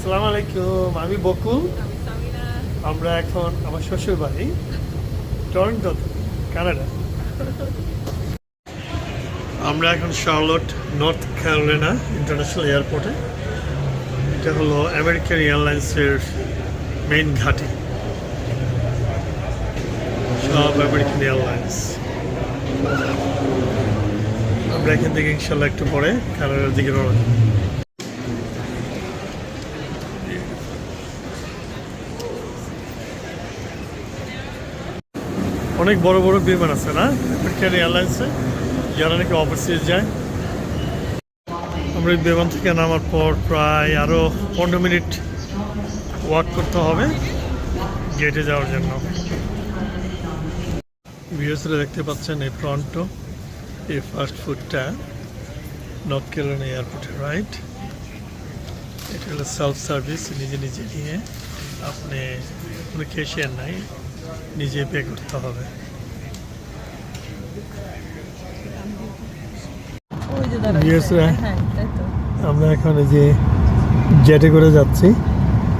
আসসালামু আলাইকুম আমি বকুল। আমরা এখন আমার শ্বশুর বাড়ি টরন্টো কানাডা। আমরা এখন শার্লট নর্থ ক্যারোলিনা ইন্টারন্যাশনাল এয়ারপোর্টে। এটা হলো আমেরিকান এয়ারলাইন্সের মেইন ঘাঁটি। সব আমেরিকান এয়ারলাইন্স। আমরা এখান থেকে ইনশাল্লাহ একটু পরে কানাডার দিকে রওনা অনেক বড় বড় বিমান আছে, না? আমেরিকান এয়ারলাইন্সে যারা নাকি অফিসে যায়। আমরা এই বিমান থেকে নামার পর প্রায় আরও পনেরো মিনিট ওয়াক করতে হবে গেটে যাওয়ার জন্য। ভিউসরা দেখতে পাচ্ছেন এই টরন্টো এই ফাস্ট ফুডটা নর্থ ক্যারোলিনা এয়ারপোর্টে রাইট এটা হলো সেলফ সার্ভিস নিজে নিজে নিয়ে। আপনি কোনো ক্যাশিয়ার নাই। নিজে পে করতে হবে। আমরা এখানে যে জেটে করে যাচ্ছি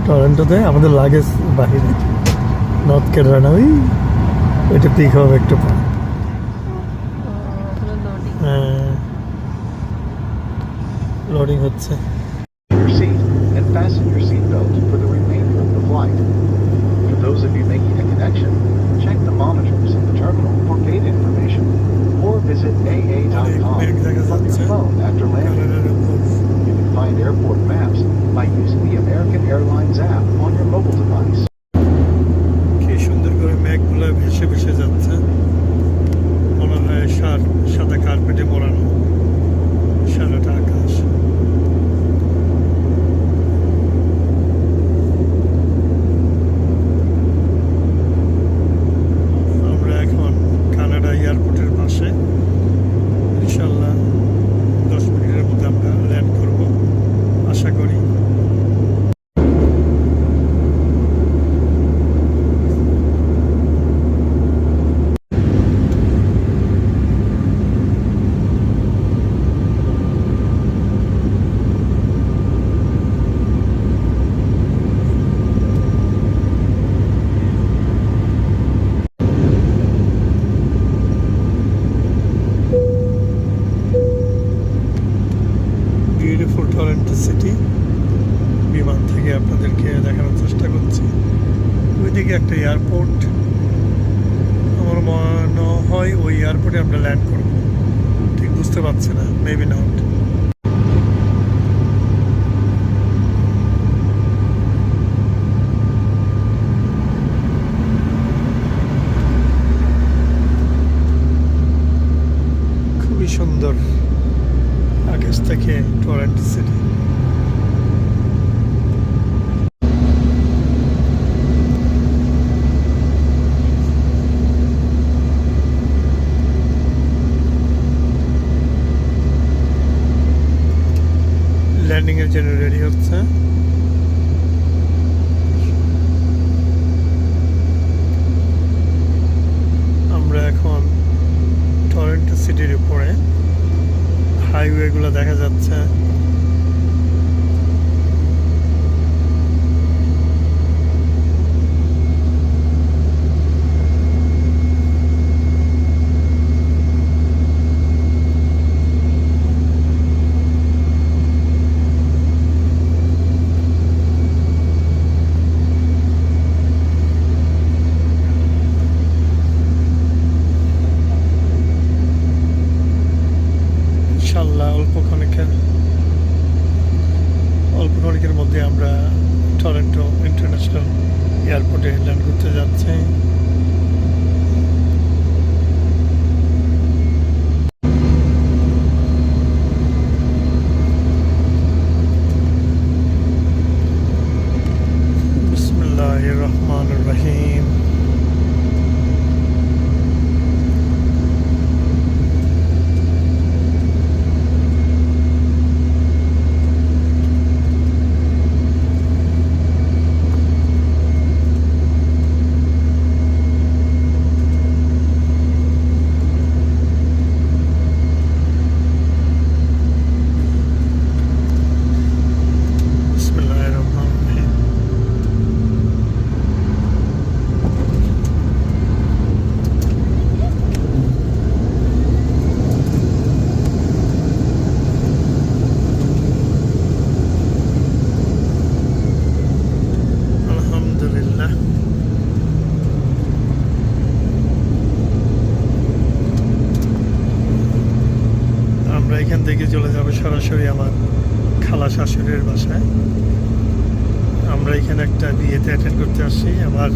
টরেন্টোতে আমাদের লাগেজ বাহিরে। নর্থ কেরানা ওই ওইটা পিক হবে একটু পর। লোডিং হ্যাঁ। হচ্ছে। connection. Check the monitors in the terminal for gate information or visit AA.com from your phone after landing. You can find airport maps by using the American Airlines app on your mobile device. City বিমান থেকে আপনাদেরকে দেখানোর চেষ্টা করছি। ওইদিকে একটা airport আমার মনে হয় ওই এয়ারপোর্টে আমরা ল্যান্ড করব। ঠিক বুঝতে পারছি না মেবি নট শাশুড়ির বাসায়। আমরা এখানে একটা বিয়েতে অ্যাটেন্ড করতে আসছি। আমার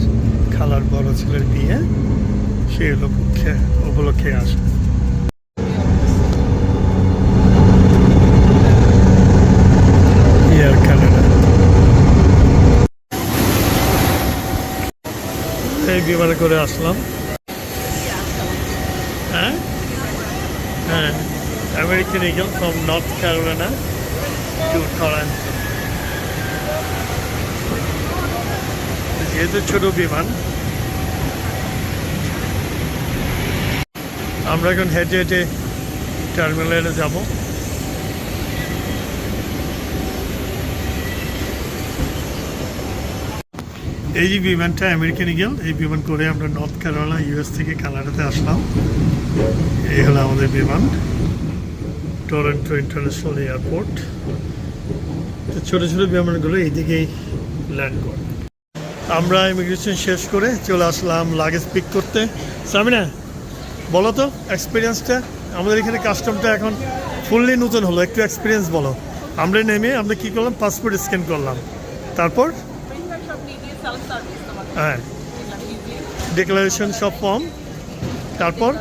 খালার বড় ছেলের বিয়ে। সেই উপলক্ষে উপলক্ষে আসে। এই বিমানে করে আসলাম। হ্যাঁ? হ্যাঁ। American Eagle from North Carolina to Toronto যেহেতু ছোট বিমান, আমরা এখন হেঁটে হেঁটে টার্মিনালে যাব। এই যে বিমানটা আমেরিকান ইগল এই বিমান করে আমরা নর্থ ক্যারোলিনা ইউএস থেকে কানাডাতে আসলাম। এই হলো আমাদের বিমান। Toronto International Airport. তো ছোটো ছোটো বিমানগুলো এইদিকেই ল্যান্ড করে। আমরা ইমিগ্রেশন শেষ করে চলে আসলাম লাগেজ পিক করতে। সামিনা, বলো তো এক্সপিরিয়েন্সটা আমাদের এখানে কাস্টমটা এখন ফুললি নতুন হলো। একটু এক্সপিরিয়েন্স বলো। আমরা নেমে আমরা কি করলাম? পাসপোর্ট স্ক্যান করলাম। তারপর? হ্যাঁ। ডিক্লারেশন সব ফর্ম তারপর?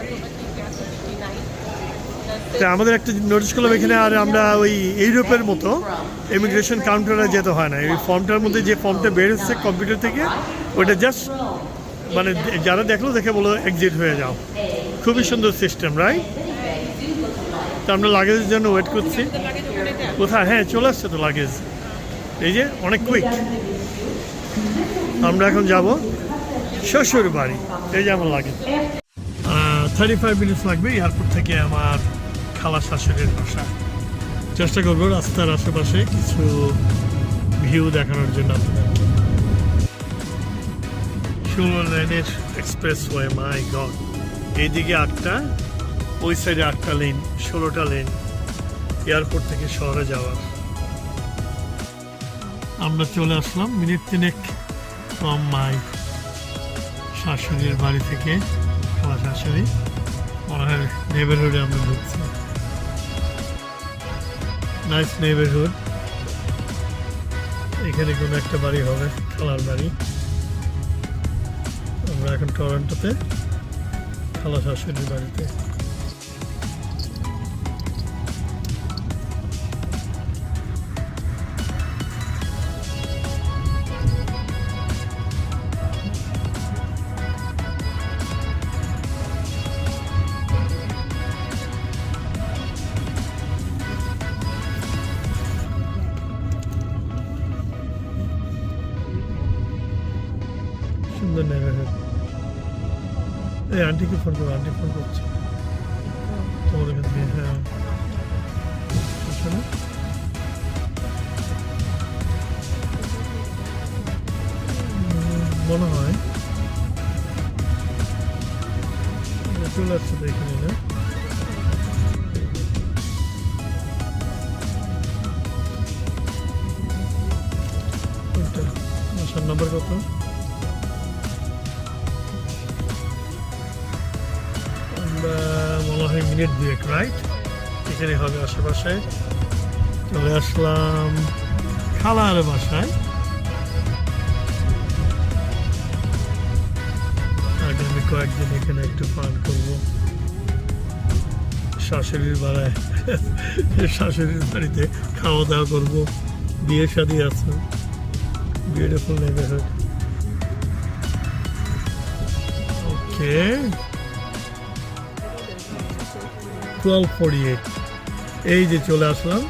তা আমাদের একটা নোটিস করলাম এখানে, আর আমরা ওই ইউরোপের মতো ইমিগ্রেশন কাউন্টারে যেতে হয় না। এই ফর্মটার মধ্যে যে ফর্মটা বের হচ্ছে কম্পিউটার থেকে, ওটা জাস্ট মানে যারা দেখল দেখে বলো এক্সিট হয়ে যাও। খুবই সুন্দর সিস্টেম রাইট তা আমরা লাগেজের জন্য ওয়েট করছি। কোথায়? হ্যাঁ চলে আসছে তো লাগেজ এই যে অনেক কুইক আমরা এখন যাব শ্বশুর বাড়ি এই যে আমার লাগেজ থার্টি ফাইভ মিনিটস লাগবে এয়ারপোর্ট থেকে আমার খালা শাশুড়ির বাসা। চেষ্টা করব রাস্তার আশেপাশে কিছু ভিউ দেখানোর জন্য আপনাদেরকে ষোলো এক্সপ্রেস ওয়ে মাই গড। এইদিকে আটটা, ওই সাইডে আটটা লেন, ষোলোটা লেন, এয়ারপোর্ট থেকে শহরে যাওয়ার। আমরা চলে আসলাম মিনিট তিনেক ফ্রম মাই শাশুড়ির বাড়ি থেকে আমার শাশুড়ি মনে হয় নেবারহুডে আমরা ঢুকছি। নাইস নেবারহুড এখানে কোনো একটা বাড়ি হবে, খালার বাড়ি। আমরা এখন টরন্টোতে খালা শাশুড়ির বাড়িতে। আন্টিকে ফোন করো, আন্টি ফোন করছে। তোমার এখান থেকে হ্যাঁ। মনে হয়। চলে আসছে তো এখানে, না? নাম্বার কত? মনে হয় মিনিট দুয়েক রাইট এখানে হবে আশেপাশে। চলে আসলাম খালার বাসায়। আগামী কয়েকদিন এখানে একটু পান করব। শাশুড়ির বাড়ায়, শাশুড়ির বাড়িতে খাওয়া দাওয়া করব। বিয়ে শাদি আছে। Beautiful neighbourhood okay twelve forty eight এই যে চলে আসলাম।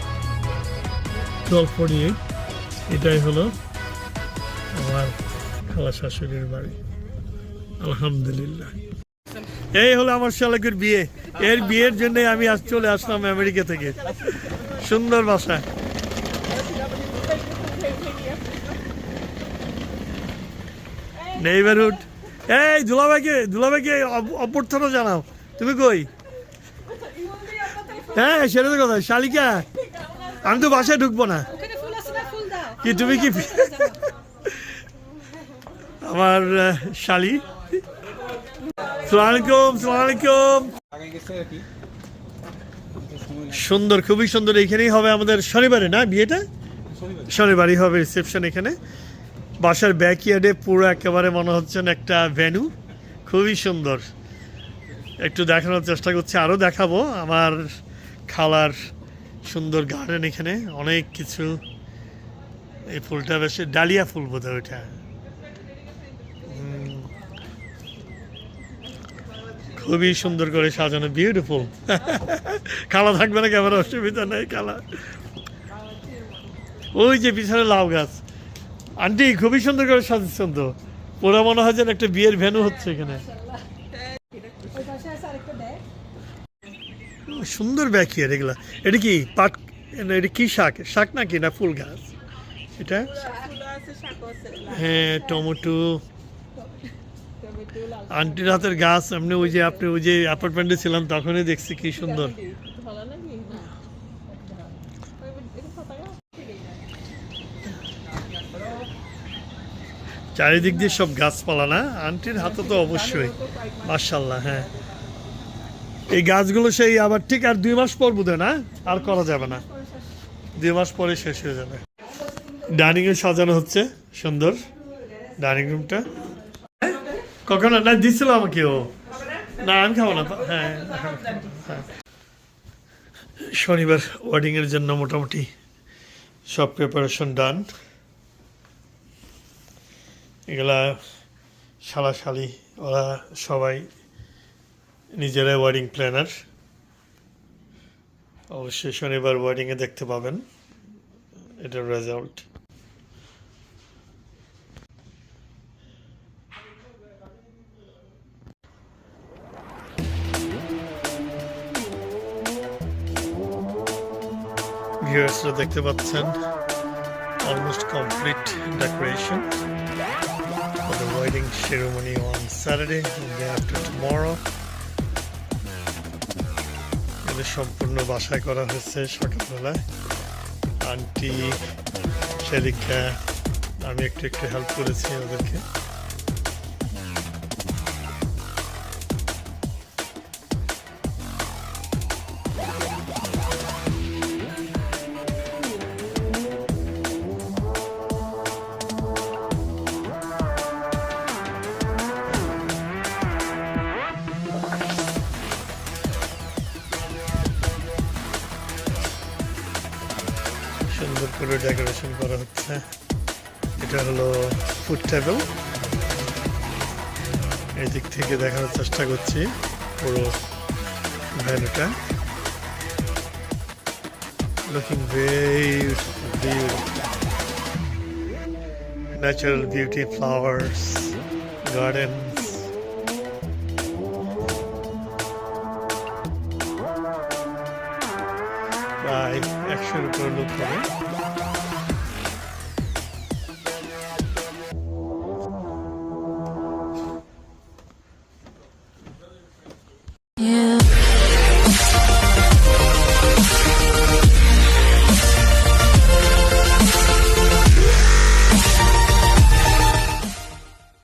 টুয়েলভ ফোরটি এইট এটাই হলো আমার খালা শাশুড়ির বাড়ি। আলহামদুলিল্লাহ। এই হলো আমার শালাকের বিয়ে। এর বিয়ের জন্য আমি আজ চলে আসলাম আমেরিকা থেকে। সুন্দর বাসা। নেইবারহুড এই, দুলাভাইকে অভ- অভ্যর্থনা জানাও। তুমি কই? হ্যাঁ সেটা তো কথা। শালিকা আমি তো বাসায় ঢুকবো না। কি তুমি কি আমার শালি। সালামালাইকুম সালামালাইকুম। সুন্দর খুবই সুন্দর। এইখানেই হবে আমাদের শনিবারে না বিয়েটা? শনিবারই হবে রিসেপশন এখানে। বাসার ব্যাকইয়ার্ডে পুরো একেবারে মনে হচ্ছে না একটা ভেনু খুবই সুন্দর। একটু দেখানোর চেষ্টা করছি আরও দেখাবো। আমার খালার সুন্দর গার্ডেন এখানে। অনেক কিছু। এই ফুলটা বেশ, ডালিয়া ফুল বোধ হয় ওইটা। খুবই সুন্দর করে সাজানো বিউটিফুল খালা থাকবে না কেমন অসুবিধা নেই, খালা। ওই যে পিছনে লাউ গাছ। আন্টি, খুবই সুন্দর করে সাজাচ্ছেন তো। পুরো মনে হয় যেন একটা বিয়ের ভেনু হচ্ছে এখানে। সুন্দর ব্যাকিয়ার এগুলা? এটা কি পাট, এটা কি শাক? শাক নাকি না ফুল গাছ? এটা। হ্যাঁ টমেটো। আন্টির হাতের গাছ, এমনি ওই যে আপনি ওই যে অ্যাপার্টমেন্টে ছিলাম, তখনই দেখছি কি সুন্দর? চারিদিক দিয়ে সব গাছপালা না? আন্টির হাতে তো অবশ্যই। মার্শাল্লাহ হ্যাঁ। এই গাছগুলো সেই আবার ঠিক আর দুই মাস পর বোধ না? আর করা যাবে না। দুই মাস পরে শেষ হয়ে যাবে। ডাইনিং রুম সাজানো হচ্ছে, সুন্দর ডাইনিং রুমটা। কখনো না, দিছিল আমাকে ও। না, আমি খাব না হ্যাঁ হ্যাঁ। শনিবার ওয়েডিং এর জন্য মোটামুটি সব প্রিপারেশন ডান এগুলা শালাশালি, ওরা সবাই নিজেরাই ওয়েডিং প্ল্যানার অবশ্যই শনিবার ওয়েডিংয়ে দেখতে পাবেন। এটার রেজাল্ট ভিউয়ার্সরা দেখতে পাচ্ছেন almost complete decoration for the wedding ceremony on Saturday, tomorrow. এটা সম্পূর্ণ বাসায় করা হয়েছে সকালবেলায়। আন্টি শালিকা আমি একটু একটু হেল্প করেছি ওদেরকে। সুন্দর করে ডেকোরেশন করা হচ্ছে। এটা হলো ফুড টেবিল এই দিক থেকে দেখানোর চেষ্টা করছি পুরো ভ্যানুটা। Looking natural beauty flowers gardens প্রায় একশোর উপর লোক হবে